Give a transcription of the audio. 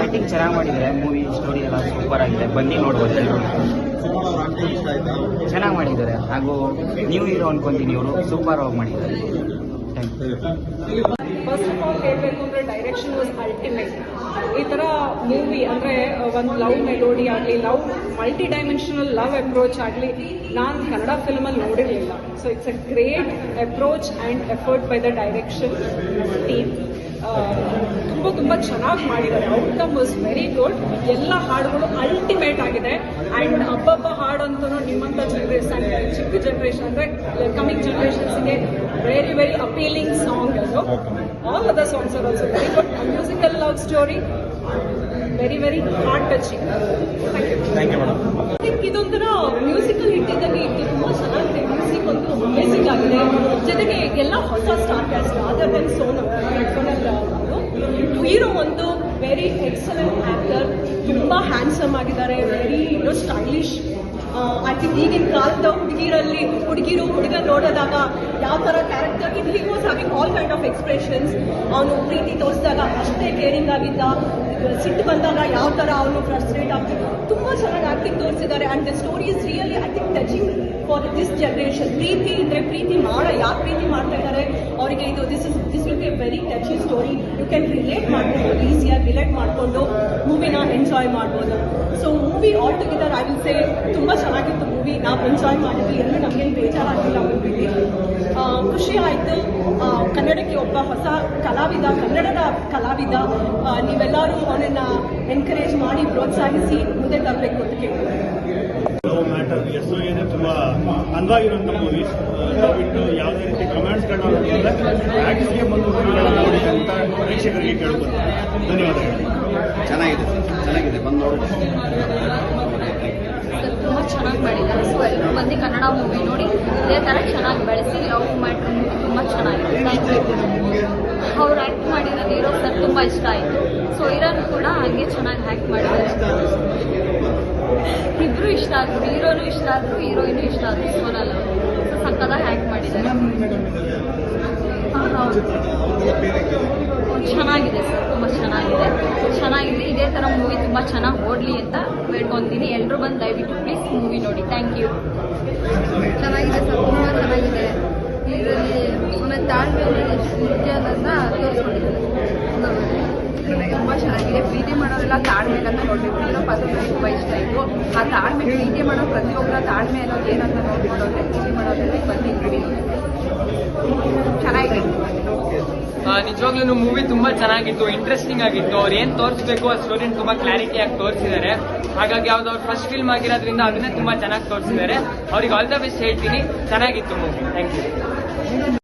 Acting ಚೆನ್ನಾಗಿ ಮಾಡಿದ್ದಾರೆ. Movie story ಎಲ್ಲ ಸೂಪರ್ ಆಗಿದೆ. ಬನ್ನಿ ನೋಡ್ಬೋದು ಎಲ್ಲರೂ ಚೆನ್ನಾಗಿ ಮಾಡಿದ್ದಾರೆ. ಹಾಗೂ ನೀವು ಹೀರೋ ಅನ್ಕೊಂತೀನಿ ಇವರು. ಸೂಪರ್ ಆಗಿ ಮಾಡಿದ್ದಾರೆ. Thank you first of all ಹೇಳಬೇಕು ಅಂದರೆ ಡೈರೆಕ್ಷನ್ ವಾಸ್ ಅಲ್ಟಿಮೇಟ್ ಈ ಥರ ಮೂವಿ ಅಂದರೆ ಒಂದು ಲವ್ ಮೆಲೋಡಿ ಆಗಲಿ love multi dimensional love approach ಆಗಲಿ, ನಾನು ಕನ್ನಡ ಫಿಲ್ಮಲ್ಲಿ ನೋಡಿರಲಿಲ್ಲ. So it's a great approach and effort by the direction team ತುಂಬ ತುಂಬ ಚೆನ್ನಾಗಿ ಮಾಡಿದ್ದಾರೆ. ಔಟ್ಕಮ್ ವಾಸ್ ವೆರಿ ಗುಡ್ ಎಲ್ಲ ಹಾಡುಗಳು ಅಲ್ಟಿಮೇಟ್ ಆಗಿದೆ. ಆ್ಯಂಡ್ ಹಬ್ಬಬ್ಬ ಹಾಡು ಅಂತೂ ನಿಮ್ಮಂಥ ಜನ್ರೇಷನ್ ಚಿಕ್ಕ ಜನ್ರೇಷನ್ ಅಂದರೆ ಕಮಿಂಗ್ ಜನ್ರೇಷನ್ಸ್ಗೆ ವೆರಿ ವೆರಿ ಅಪೀಲಿಂಗ್ ಸಾಂಗ್ ಅದು. All other songs are also very good musical love story very very heart touching thank you you madam ಇದೊಂಥರ ಮ್ಯೂಸಿಕಲ್ ಹಿಟ್ಟಿದ್ದಂಗೆ ಇತ್ತು. ತುಂಬ ಚೆನ್ನಾಗಿದೆ. ಮ್ಯೂಸಿಕ್ ಒಂದು ಅಮೇಸಿಂಗ್ ಆಗಿದೆ. ಜೊತೆಗೆ ಎಲ್ಲ ಹೊಸ star cast other than Sonu hero ಒಂದು ವೆರಿ ಎಕ್ಸಲೆಂಟ್ ಆ್ಯಕ್ಟರ್ ತುಂಬ ಹ್ಯಾಂಡ್ಸಮ್ ಆಗಿದ್ದಾರೆ. Very you know stylish I ಈಗಿನ ಕಾಲದ ಹುಡುಗಿರಲ್ಲಿ, ಹುಡುಗಿರು, ಹುಡುಗ ನೋಡೋದಾಗ ಯಾವ ಥರ character in he was having all kind of expressions ಅವನು ಪ್ರೀತಿ ತೋರಿಸಿದಾಗ ಅಷ್ಟೇ ಕೇರಿಂಗ್ ಆಗಿದ್ದ. ಸಿಟ್ಟು ಬಂದಾಗ ಯಾವ ಥರ ಅವನು ಫ್ರಸ್ಟ್ರೇಟ್ ಆಗ್ತಿದ್ದ ತುಂಬ ಚೆನ್ನಾಗಿ ಆ್ಯಕ್ಟಿಂಗ್ ತೋರಿಸಿದ್ದಾರೆ. And the story is really I think touching for this generation ಪ್ರೀತಿ ಇದ್ರೆ ಪ್ರೀತಿ ಮಾಡ, ಯಾರು ಪ್ರೀತಿ ಮಾಡ್ತಾ ಇದ್ದಾರೆ ಅವರಿಗೆ ಇದು this is this will be a very touching story you can relate ಮಾಡ್ಕೊಂಡು ಈಸಿಯಾಗಿ ರಿಲೇಟ್ ಮಾಡಿಕೊಂಡು ಮೂವಿನ ಎಂಜಾಯ್ ಮಾಡ್ಬೋದು. So movie all together I will say ತುಂಬ ಚೆನ್ನಾಗಿತ್ತು ಮೂವಿ ನಾವು ಎಂಜಾಯ್ ಮಾಡಿದ್ವಿ. ಎಲ್ಲರೂ ನಮಗೇನು ಬೇಜಾರಾಗಿಲ್ಲ ಮೂವಿಲಿ ಖುಷಿ ಆಯಿತು. ಕನ್ನಡಕ್ಕೆ ಒಬ್ಬ ಹೊಸ ಕಲಾವಿದ ಕನ್ನಡದ ಕಲಾವಿದ ನೀವೆಲ್ಲರೂ ಅವನನ್ನ ಎನ್ಕರೇಜ್ ಮಾಡಿ ಪ್ರೋತ್ಸಾಹಿಸಿ ಮುಂದೆ ತರಬೇಕು ಅಂತ ಕೇಳ್ತಾರೆ ತುಂಬಾ ಮ್ಯಾಟರ್ ಎಸ್ ಓ ಏನೇ ತುಂಬ ಅಂದವಾಗಿರುವಂಥ ಮೂವೀಸ್ ಬಿಟ್ಟು ಯಾವುದೇ ರೀತಿ ಕಮೆಂಟ್ಸ್ಗಳನ್ನ ನೋಡಿದ್ರೆ ಆ್ಯಕ್ಟಿಂಗ್ಗೆ ಬಂದು ನೋಡಿ ಅಂತ ಪ್ರೇಕ್ಷಕರಿಗೆ ಕೇಳ್ಬೋದು. ಧನ್ಯವಾದಗಳು. ಚೆನ್ನಾಗಿದೆ ಚೆನ್ನಾಗಿದೆ. ಬಂದು ನೋಡ್ಬೋದು ತುಂಬ ಚೆನ್ನಾಗಿ ಮಾಡಿದ್ದಾರೆ. ಸೊ ಎಲ್ಲರೂ ಬಂದು ಕನ್ನಡ ಮೂವಿ ನೋಡಿ ಇದೇ ತರ ಚೆನ್ನಾಗಿ ಬೆಳೆಸಿ ಲವ್ ಮ್ಯಾಟ್ರ್ ತುಂಬ ಚೆನ್ನಾಗಿದೆ. ಥ್ಯಾಂಕ್ ಯು ಅವ್ರು ಆ್ಯಕ್ಟ್ ಮಾಡಿರೋ ಹೀರೋ ಸರ್ ತುಂಬ ಇಷ್ಟ ಆಯಿತು. ಸೊ ಹೀರೋನು ಕೂಡ ಹಂಗೆ ಚೆನ್ನಾಗಿ ಆ್ಯಕ್ಟ್ ಮಾಡಿದ್ದಾರೆ. ಇಬ್ಬರು ಇಷ್ಟ ಆದರು, ಹೀರೋನು ಇಷ್ಟ ಆದರು, ಹೀರೋಯಿನು ಇಷ್ಟ ಆದರು, ಸೋನಲ್ ಸೊ ಸಕ್ಕದಾಗಿ ಹ್ಯಾಕ್ ಮಾಡಿದ್ದಾರೆ. ಚೆನ್ನಾಗಿದೆ ಸರ್ ತುಂಬ ಚೆನ್ನಾಗಿದೆ. ಚೆನ್ನಾಗಿದೆ. ಇದೇ ಥರ ಮೂವಿ ತುಂಬ ಚೆನ್ನಾಗಿ ಓಡಲಿ ಅಂತ ಬೇಡ್ಕೊತೀನಿ ಎಲ್ಲರೂ ಬಂದು ದಯವಿಟ್ಟು ಪ್ಲೀಸ್ ಮೂವಿ ನೋಡಿ. ಥ್ಯಾಂಕ್ ಯು ಚೆನ್ನಾಗಿದೆ ಸರ್ ತುಂಬ ಚೆನ್ನಾಗಿದೆ. ಇದರಲ್ಲಿ ಆಮೇಲೆ ತಾಳ್ಮೆ ಎಷ್ಟು ಅನ್ನೋದನ್ನ ತುಂಬ ಚೆನ್ನಾಗಿದೆ. ಪ್ರೀತಿ ಮಾಡೋದೆಲ್ಲ ತಾಳ್ಮೆ ಅಂತ ನೋಡ್ಬೇಕು ಪಾತ್ರ ತುಂಬ ಇಷ್ಟ ಆಯಿತು ಆ ತಾಳ್ಮೆ, ಪ್ರೀತಿ ಮಾಡೋ ಪ್ರತಿಯೊಬ್ಬರ ತಾಳ್ಮೆ ಅನ್ನೋದು ಏನಂತ ನೋಡ್ಕೊಂಡು ಅಂದ್ರೆ ಪ್ರೀತಿ ಮಾಡೋದ್ರಲ್ಲಿ ಬಂದಿದ್ದೀವಿ ಚೆನ್ನಾಗಿದೆ. ನಿಜವಾಗ್ಲೂ ಮೂವಿ ತುಂಬಾ ಚೆನ್ನಾಗಿತ್ತು ಇಂಟ್ರೆಸ್ಟಿಂಗ್ ಆಗಿತ್ತು. ಅವ್ರು ಏನ್ ತೋರಿಸ್ಬೇಕು ಆ ಸ್ಟೋರಿನ ತುಂಬಾ ಕ್ಲಾರಿಟಿ ಆಗಿ ತೋರಿಸಿದ್ದಾರೆ. ಹಾಗಾಗಿ ಯಾವ್ದು ಅವ್ರು ಫಸ್ಟ್ ಫಿಲ್ಮ್ ಆಗಿರೋದ್ರಿಂದ ಅದನ್ನೇ ತುಂಬಾ ಚೆನ್ನಾಗಿ ತೋರಿಸಿದ್ದಾರೆ. ಅವ್ರಿಗೆ ಆಲ್ ದ ಬೆಸ್ಟ್ ಹೇಳ್ತೀನಿ. ಚೆನ್ನಾಗಿತ್ತು ಮೂವಿ ಥ್ಯಾಂಕ್ ಯು